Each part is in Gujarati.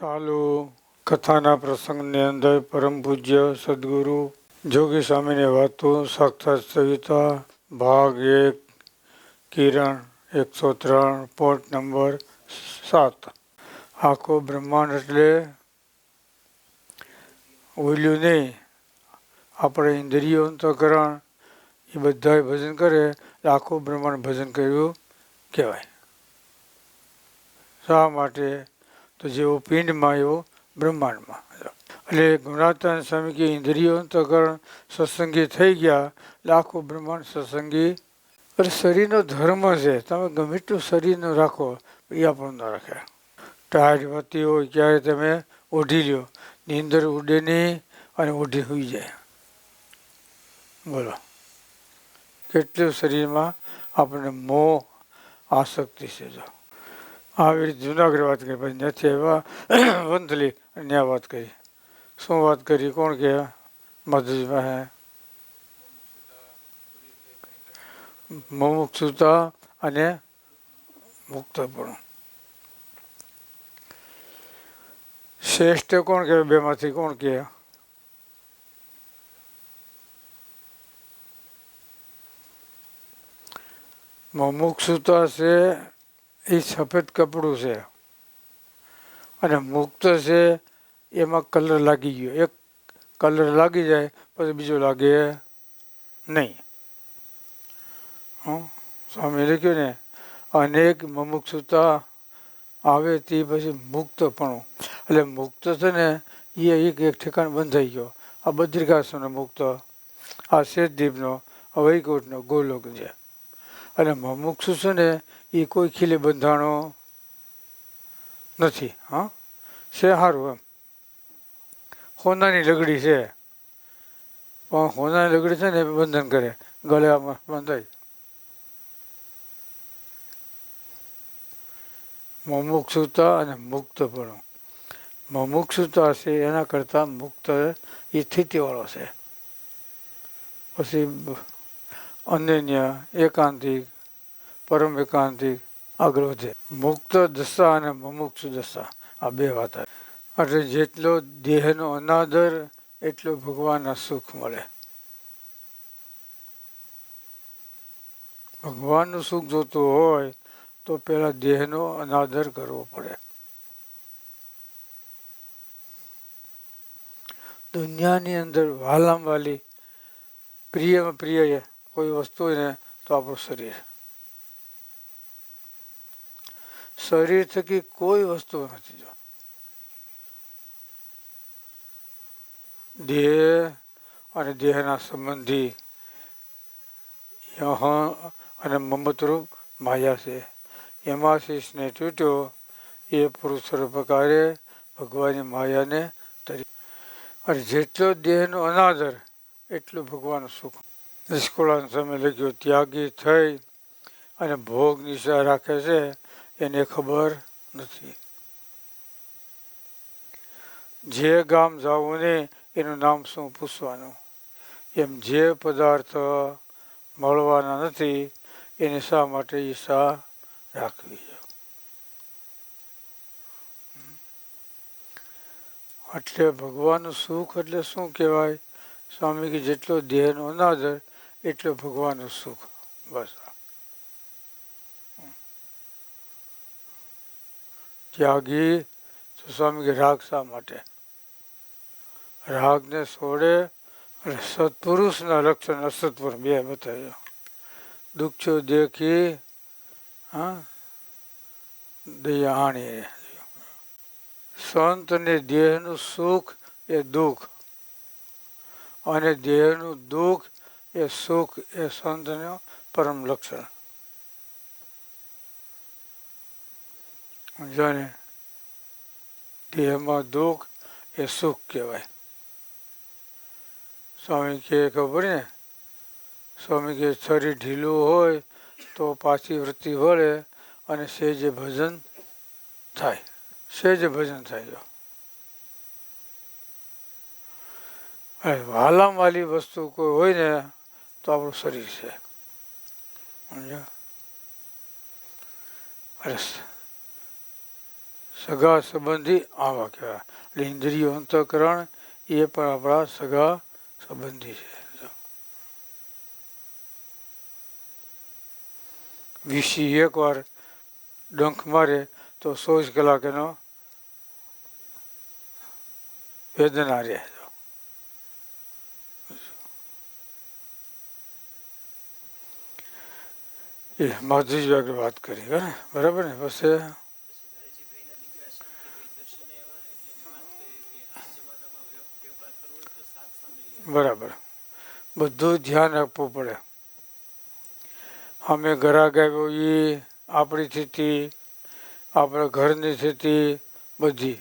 ચાલુ કથાના પ્રસંગની અંદર પરમ પૂજ્ય સદગુરુ જોગી સ્વામીની વાતો સાક્ષાત સવિતા, ભાગ એક, કિરણ એકસો ત્રણ, પોર્ટ નંબર સાત. આખો બ્રહ્માંડ એટલે ઓલ્યું નહીં આપણે ઇન્દ્રિયો અંતકરણ એ બધાએ ભજન કરે આખું બ્રહ્માંડ ભજન કર્યું કહેવાય. શા માટે તો જેવો પિંડમાં, એવો બ્રહ્માંડમાં. એટલે ગુણાતાન સ્વામી કે ઇન્દ્રિયો અંતકરણ સત્સંગી થઈ ગયા, લાખો બ્રહ્માંડ સત્સંગી. એટલે શરીરનો ધર્મ છે, તમે ગમે એટલું શરીરનું રાખો, એ આપણું ન રાખે. ટાયર વધતી હોય ક્યારે તમે ઓઢી લ્યો, નીંદર ઉડે નહીં અને ઓઢી હોઈ જાય. બોલો. કેટલું શરીરમાં આપણને મોહ, આસક્તિ છે જો. આવી જુનાગઢ વાત કરી, પછી નથી આવ્યા, વંથલી, અને વાત કરી. શું વાત કરી? કોણ કે? મધુજમાં હે. મુમુક્ષુતા અને મુક્તપણું શ્રેષ્ઠ કોણ કહેવાય બેમાંથી કોણ કહે મુમુક્ષુતા છે એ સફેદ કપડું છે. અને મુક્ત છે, એમાં કલર લાગી ગયો. એક કલર લાગી જાય, પછી બીજો લાગે નહીં. સ્વામી લખ્યું ને, અનેક મુમુક્ષુતા આવે તે પછી મુક્તપણું. એટલે મુક્ત છે ને, એ એક એક ઠેકાણ બંધાઈ ગયો. આ બદ્રિકાસનો મુક્ત, આ શેતદીપનો આ વૈકુંઠનો ગોલોક છે. અને મમુક્ષુ છે ને એ કોઈ ખીલે બંધાણો નથી, હા? છે સારું એમ. હોનાની લગડી છે. પણ હોનાની લગડી છે ને એ બંધન કરે, ગળામાં બંધાય. મુમુક્ષુતા અને મુક્તપણું. મુમુક્ષુતા છે એના કરતાં મુક્ત એ સ્થિતિવાળો છે. પછી અનન્ય, એકાંતિક પરમ એકાંતિક આગળ વધે. મુક્ત દશા અને મુમુક્ષ દશા. આ બે વાત એટલે જેટલો દેહનો અનાદર, એટલો ભગવાનના સુખ મળે. ભગવાનનું સુખ જોતું હોય, તો પેલા દેહનો અનાદર કરવો પડે. દુનિયાની અંદર વાલામ વાલી પ્રિયમાં પ્રિય કોઈ વસ્તુ હોય ને, તો આપણું શરીર. શરીર થકી કોઈ વસ્તુ નથી જો. દેહ અને દેહના સંબંધી યહ અને મમતરૂપ માયા છે. એમાં શીશને તૂટ્યો એ પુરુષ પ્રકારે ભગવાનની માયાને તરી અને જેટલો દેહનો અનાદર, એટલું ભગવાન સુખ. નિષ્કુળાન સમય લખ્યું, ત્યાગી થઈ અને ભોગ નિશા રાખે છે. એને ખબર નથી. જે ગામ જવું ને એનું નામ શું પૂછવાનું? એમ જે પદાર્થ મળવાના નથી, એને શા માટે ઈચ્છા રાખવી? એટલે ભગવાનનું સુખ એટલે શું કહેવાય? સ્વામી કે જેટલો દેહનો અનાદર, એટલો ભગવાનનું સુખ. બસ ત્યાગી સ્વામી શા માટે? રાગને છોડે અને સત્પુરુષના લક્ષણ અસત્પુર, બે બતાવ્યો. દુઃખો દેખી, હા? દયાણી સંતને દેહનું સુખ એ દુઃખ અને દેહનું દુઃખ એ સુખ એ સંતનું પરમ લક્ષણ. જાણે દેહમાં દુઃખ એ સુખ કહેવાય. સ્વામી કે ખબર ને? સ્વામી કે શરીર ઢીલું હોય તો પાછી વૃત્તિ વળે અને સેજે ભજન થાય. સેજે ભજન થાય, જો. વાલામ વાલી વસ્તુ કોઈ હોય ને તો આપણું શરીર છે. સમજો અરે સગા સંબંધી આવા કહેવાય એટલે ઇન્દ્રિયો અંતઃકરણ એ પણ આપણા સગા સંબંધી છે જો. વીસી એકવાર ડંખ મારે તો સો જ કલાક એનો વેદના રહે જો. એ માધુજી આગળ વાત કરી હે ને બરાબર ને પછી પછી લાલજીભાઈના દીકરા શાંતિભાઈ દર્શન આવ્યા એટલે એને વાત કરી કે આ જમાનામાં વ્ય- વેપાર કરવો હોય તો સાત સામે લે. બરાબર. બધું ધ્યાન આપવું પડે. અમે ઘરાક આવ્યો એ આપણી સ્થિતિ, આપણા ઘરની સ્થિતિ, બધી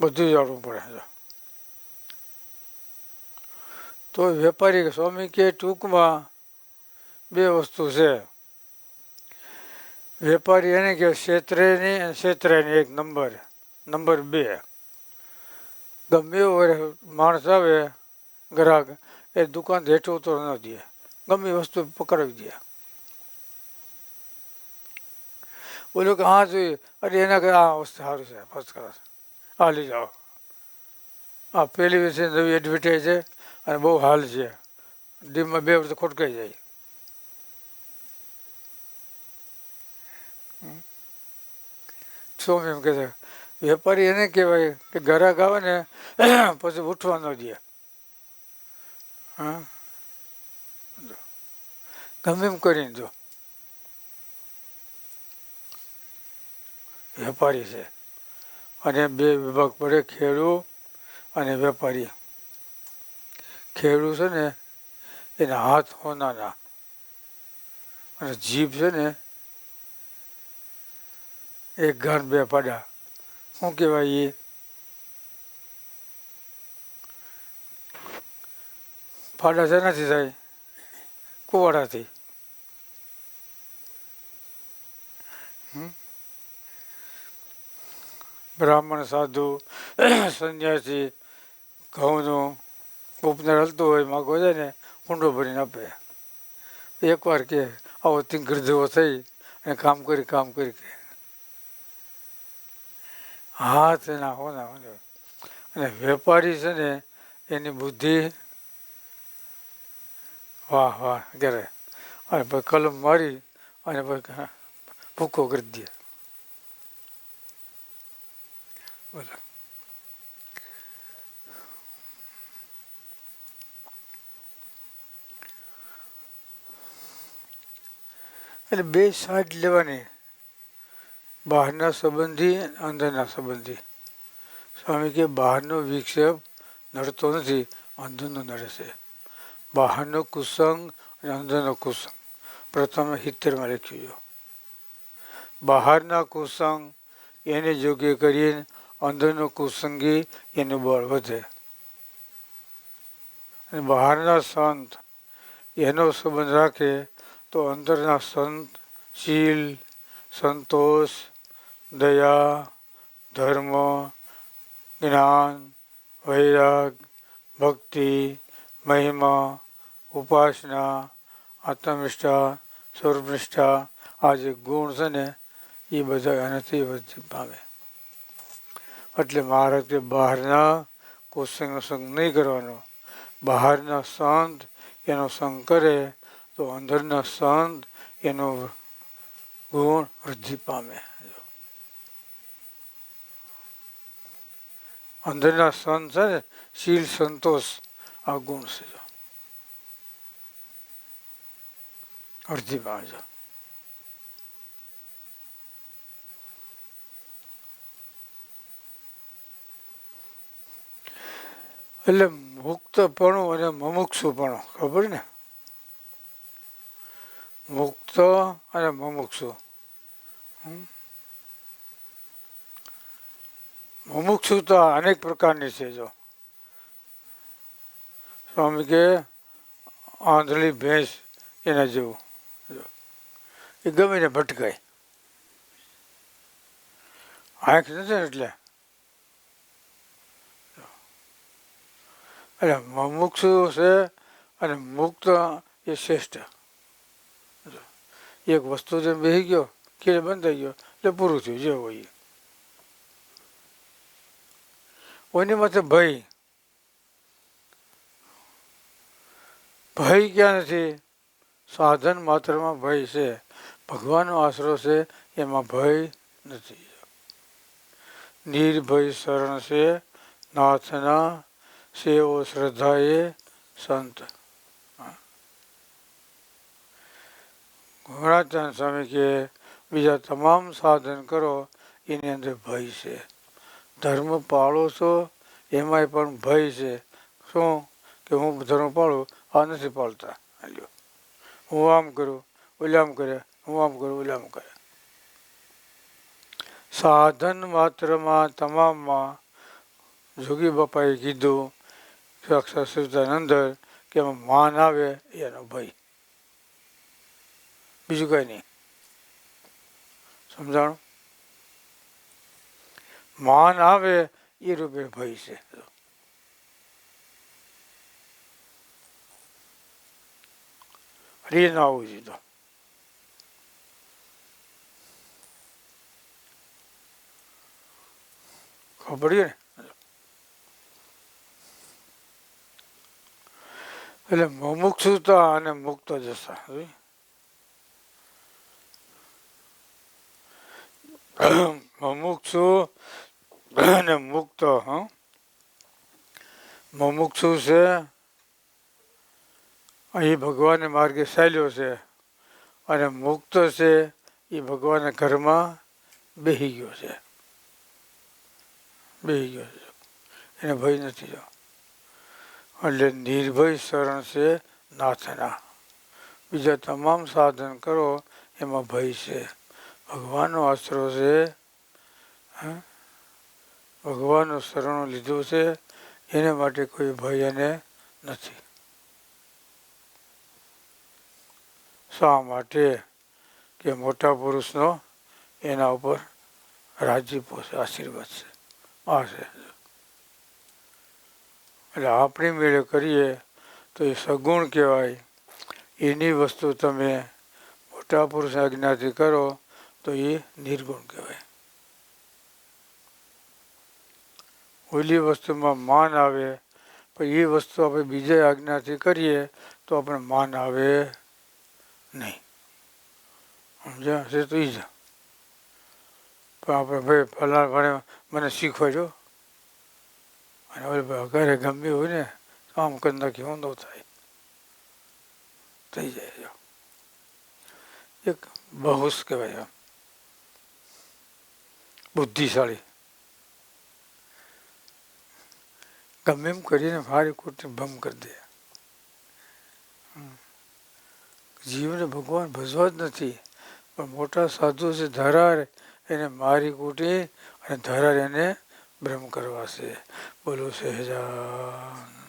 બધું જાણવું પડે તો વેપારી સ્વામી કે ટૂંકમાં બે વસ્તુ છે. વેપારી એને કે ક્ષેત્રેની અને ક્ષેત્રની એક નંબર નંબર બે. ગમે એવો માણસ આવે, ગ્રાહક, એ દુકાન હેઠો ઉતર ન દે. ગમે વસ્તુ પકડાવી દે. બોલો કે, હા, જોઈએ. અરે, એના કે આ વસ્તુ સારું છે. First class. આ લઈ જાઓ. આ પહેલી વિશે નવી એડવર્ટાઈઝ છે અને બહુ હાલ છે. ડીમમાં બે વર્ષ ખોટકાઈ જાય. સ્વામી એમ કહે છે? વેપારી એને કહેવાય કે ગ્રાહક આવે ને, પછી ઉઠવા ન દે હા? ગમે એમ કરીને જો. વેપારી છે. અને બે વિભાગ પડે ખેડૂ અને વેપારી. ખેડૂ છે ને, એના હાથ હોનાના અને જીભ છે ને, એક ઘર બે પાડા. શું કહેવાય એ? ફાડા શેનાથી થાય? કુવાડાથી. હમ? બ્રાહ્મણ, સાધુ, સંન્યાસી, ઘઉંનું ઉપનાર હલતું હોય, માગો જાય ને ઊંડો ભરીને આપે. એકવાર કે આવો તિંકર જેવો થઈ અને કામ કરી કામ કરી કે. હાથ એના હોના હોના. અને વેપારી છે ને, એની બુદ્ધિ વાહ વાહ કરે અને પછી કલમ મારી અને પછી ભૂકો કરી દે. બોલો. એટલે બે સાઈડ લેવાની. બહારના સંબંધી અંદરના સંબંધી. સ્વામી કે બહારનો વિક્ષેપ નડતો નથી, અંદરનો નડે છે. બહારનો કુસંગ અને અંદરનો કુસંગ. પ્રથમ હિત્તેરમાં લખ્યું જો બહારના કુસંગ એને યોગ્ય કરીને અંદરનો કુસંગી એનું બળ વધે. અને બહારના સંત એનો સંબંધ રાખે તો અંદરના સંત, શીલ, સંતોષ દયા, ધર્મ, જ્ઞાન, વૈરાગ, ભક્તિ, મહિમા, ઉપાસના, આત્મનિષ્ઠા, સ્વરૂપનિષ્ઠા, આ જે ગુણ છે ને, એ બધા એનાથી વૃદ્ધિ પામે. એટલે મહારાજ બહારના કોસંગનો સંગ નહીં કરવાનો. બહારના સંત એનો સંગ કરે, તો અંદરના સંત એનો ગુણ વૃદ્ધિ પામે. અંદરના સંત છે ને, શીલ સંતોષ આ ગુણ છે. જો વૃદ્ધિ પામે છે એટલે મુક્તપણું અને મમુક્ષુપણું, ખબર ને? મુક્ત અને મમુક્ષુ. હમ? મુમુક્ષુતા અનેક પ્રકારની છે જો. સ્વામી કે આંધળી ભેંસ એના જેવું. એ ગમે ને ભટકાય. આંખ નથી ને એટલે? એટલે મુમુક્ષુ છે અને મુક્ત એ શ્રેષ્ઠ. એક વસ્તુ જે બેસી ગયો કે બંધ થઈ ગયો, એટલે પૂરું થયું, જે હોય એ. માટે ભય. ભય ક્યાં નથી? સાધન માત્રમાં ભય છે. ભગવાનનો આશરો છે, એમાં ભય નથી. નિર્ભય શરણ છે, નાથના સેવો શ્રદ્ધાએ સંત. ઘોડાચંદ સ્વામી કે બીજા તમામ સાધન કરો, એની અંદર ભય છે. ધર્મ પાળો છો, એમાંય પણ ભય છે. શું? કે હું ધર્મ પાળું, આ નથી પાળતા. હાલ્યો હું આમ કરું, ઓલામ કરે, હું આમ કરું, ઓલામ કરે. સાધન માત્રમાં તમામમાં જોગી બાપાએ કીધું, સાક્ષાત સચ્ચિદાનંદ કે એમાં માન આવે, એનો ભય. બીજું કંઈ નહીં. સમજાણું? માન આવે એ રૂપે ભય છે. ખબર ને એટલે મુમુક્ષુતા અને મુક્ત જશા? મુમુક્ષુ અને મુક્ત, હં. મુમુક્ષુ છે અહીં ભગવાનને માર્ગે ચાલ્યો છે. અને મુક્ત છે એ ભગવાનના ઘરમાં બેહી ગયો છે. બેહી ગયો છે. એને ભય નથી જો એટલે નિર્ભય શરણ છે નાથના. બીજા તમામ સાધન કરો, એમાં ભય છે. ભગવાનનો આશરો છે, હં? ભગવાનનું શરણું લીધું છે, એને માટે કોઈ ભય એને નથી. શા માટે કે મોટા પુરુષનો એના ઉપર રાજીપો છે આશીર્વાદ છે? આ છે. એટલે આપણી મેળે કરીએ તો એ સગુણ કહેવાય. એની વસ્તુ તમે મોટા પુરુષ આજ્ઞાથી કરો તો એ નિર્ગુણ કહેવાય. ઓલી વસ્તુમાં માન આવે, પણ એ વસ્તુ આપણે બીજા આજ્ઞાથી કરીએ તો આપણે માન આવે નહીં. સમજ્યા? તો એ જ. પણ આપણે ભાઈ ફલાણ ભણે મને શીખવાજો અને ઓલે ભાઈ ઘરે ગમ્યું હોય ને આમ કરી નાખી ઊંધો થાય. થઈ જાય એક બહુશ કહેવાય બુદ્ધિશાળી. ગમે એમ કરીને મારી ખોટી ભમ કરી દે. જીવને ભગવાન ભજવા જ નથી, પણ મોટા સાધુ છે ધરાર એને મારી કૂટી અને ધરાર એને ભ્રમ કરવા છે. બોલો સહેજાન.